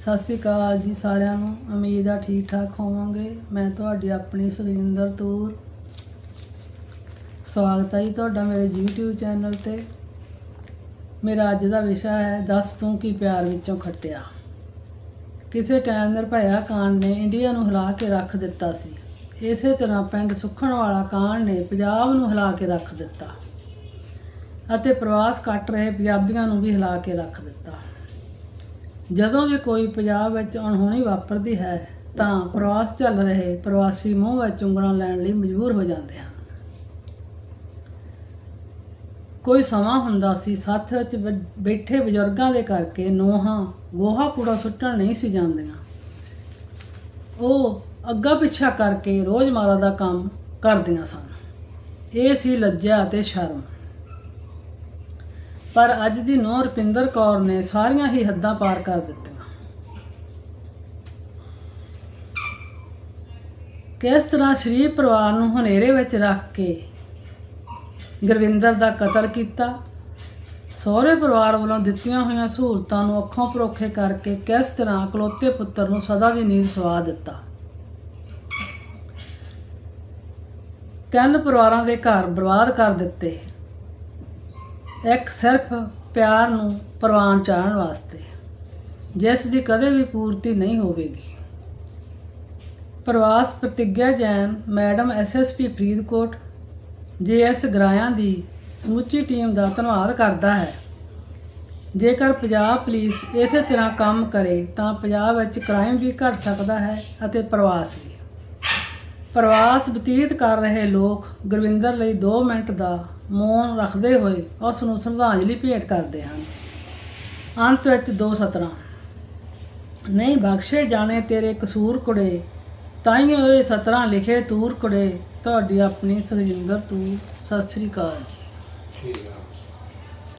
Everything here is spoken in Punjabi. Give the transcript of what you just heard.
ਸਤਿ ਸ਼੍ਰੀ ਅਕਾਲ ਜੀ ਸਾਰਿਆਂ ਨੂੰ। ਉਮੀਦ ਆ ਠੀਕ ਠਾਕ ਹੋਵਾਂਗੇ। ਮੈਂ ਤੁਹਾਡੀ ਆਪਣੀ ਸੁਰਿੰਦਰ ਤੂਰ। ਸਵਾਗਤ ਹੈ ਜੀ ਤੁਹਾਡਾ ਮੇਰੇ YouTube ਚੈਨਲ ਤੇ। ਮੇਰਾ ਅੱਜ ਦਾ ਵਿਸ਼ਾ ਹੈ, ਦੱਸ ਤੂੰ ਕੀ ਪਿਆਰ ਵਿੱਚੋਂ ਖੱਟਿਆ। ਕਿਸੇ ਟਾਈਮ ਨਿਰਭਇਆ ਕਾਂਡ ਨੇ ਇੰਡੀਆ ਨੂੰ ਹਿਲਾ ਕੇ ਰੱਖ ਦਿੱਤਾ ਸੀ। ਇਸੇ ਤਰ੍ਹਾਂ ਪਿੰਡ ਸੁੱਖਣ ਵਾਲਾ ਕਾਂਡ ਨੇ ਪੰਜਾਬ ਨੂੰ ਹਿਲਾ ਕੇ ਰੱਖ ਦਿੱਤਾ। ਅਤੇ ਪ੍ਰਵਾਸ ਕੱਟ ਰਹੇ ਪੰਜਾਬੀਆਂ ਨੂੰ ਵੀ ਹਿਲਾ ਕੇ ਰੱਖ ਦਿੱਤਾ। ਜਦੋਂ ਵੀ ਕੋਈ ਪੰਜਾਬ ਵਿੱਚ ਅਣਹੋਣੀ ਵਾਪਰਦੀ ਹੈ, ਤਾਂ ਪ੍ਰਵਾਸ ਚੱਲ ਰਹੇ ਪ੍ਰਵਾਸੀ ਮੂੰਹ ਵਿੱਚ ਉਂਗਲਾਂ ਲੈਣ ਲਈ ਮਜਬੂਰ ਹੋ ਜਾਂਦੇ ਹਨ। ਕੋਈ ਸਮਾਂ ਹੁੰਦਾ ਸੀ ਸੱਥ ਵਿੱਚ ਬ- ਬੈਠੇ ਬਜ਼ੁਰਗਾਂ ਦੇ ਕਰਕੇ ਨੋਹਾਂ, ਗੋਹਾ ਕੂੜਾ ਸੁੱਟਣ ਨਹੀਂ ਸੀ ਜਾਂਦੀਆਂ। ਉਹ ਅੱਗਾ ਪਿੱਛਾ ਕਰਕੇ ਰੋਜ਼ਮਾਰਾ ਦਾ ਕੰਮ ਕਰਦੀਆਂ ਸਨ। ਇਹ ਸੀ ਲੱਜਾ ਅਤੇ ਸ਼ਰਮ। ਪਰ ਅੱਜ ਦੀ ਨੂੰਹ ਰੁਪਿੰਦਰ ਕੌਰ ਨੇ ਸਾਰੀਆਂ ਹੀ ਹੱਦਾਂ ਪਾਰ ਕਰ ਦਿੱਤੀਆਂ। ਕਿਸ ਤਰ੍ਹਾਂ ਸ਼ਰੀਫ ਪਰਿਵਾਰ ਨੂੰ ਹਨੇਰੇ ਵਿੱਚ ਰੱਖ ਕੇ ਗੁਰਵਿੰਦਰ ਦਾ ਕਤਲ ਕੀਤਾ, ਸਹੁਰੇ ਪਰਿਵਾਰ ਵੱਲੋਂ ਦਿੱਤੀਆਂ ਹੋਈਆਂ ਸਹੂਲਤਾਂ ਨੂੰ ਅੱਖੋਂ ਪਰੋਖੇ ਕਰਕੇ ਕਿਸ ਤਰ੍ਹਾਂ ਕਲੋਤੇ ਪੁੱਤਰ ਨੂੰ ਸਦਾ ਦੀ ਨੀਂਦ ਸਵਾ ਦਿੱਤਾ। ਤਿੰਨ ਪਰਿਵਾਰਾਂ ਦੇ ਘਰ ਬਰਬਾਦ ਕਰ ਦਿੱਤੇ। ਇੱਕ ਸਿਰਫ ਪਿਆਰ ਨੂੰ ਪ੍ਰਵਾਨ ਚਾਹਣ ਵਾਸਤੇ, ਜਿਸ ਦੀ ਕਦੇ ਵੀ ਪੂਰਤੀ ਨਹੀਂ ਹੋਵੇਗੀ। ਪ੍ਰਵਾਸ Pratigya Jain madam SSP Faridkot JS Garaiyan ਦੀ ਸਮੁੱਚੀ ਟੀਮ ਦਾ ਧੰਨਵਾਦ ਕਰਦਾ ਹੈ। ਜੇਕਰ ਪੰਜਾਬ ਪੁਲਿਸ ਇਸੇ ਤਰ੍ਹਾਂ ਕੰਮ ਕਰੇ, ਤਾਂ ਪੰਜਾਬ ਵਿੱਚ ਕ੍ਰਾਈਮ ਵੀ ਘਟ ਸਕਦਾ ਹੈ ਅਤੇ ਪ੍ਰਵਾਸ ਵੀ। ਪ੍ਰਵਾਸ ਬਤੀਤ ਕਰ ਰਹੇ ਲੋਕ ਗੁਰਵਿੰਦਰ ਲਈ 2 ਮਿੰਟ ਦਾ ਮੌਨ ਰੱਖਦੇ ਹੋਏ ਉਸ ਨੂੰ ਸ਼ਰਧਾਂਜਲੀ ਭੇਟ ਕਰਦੇ ਹਨ। ਅੰਤ ਵਿੱਚ ਦੋ ਸਤਰਾਂ। ਨਹੀਂ ਬਖਸ਼ੇ ਜਾਣੇ ਤੇਰੇ ਕਸੂਰ ਕੁੜੇ, ਤਾਈਓ ਇਹ ਸਤਰਾਂ ਲਿਖੇ ਤੂਰ ਕੁੜੇ, ਤੁਹਾਡੀ ਆਪਣੀ ਸੁਰਿੰਦਰ ਤੂੰ ਸਤਿ ਸ੍ਰੀ ਅਕਾਲ। ਠੀਕ ਆ।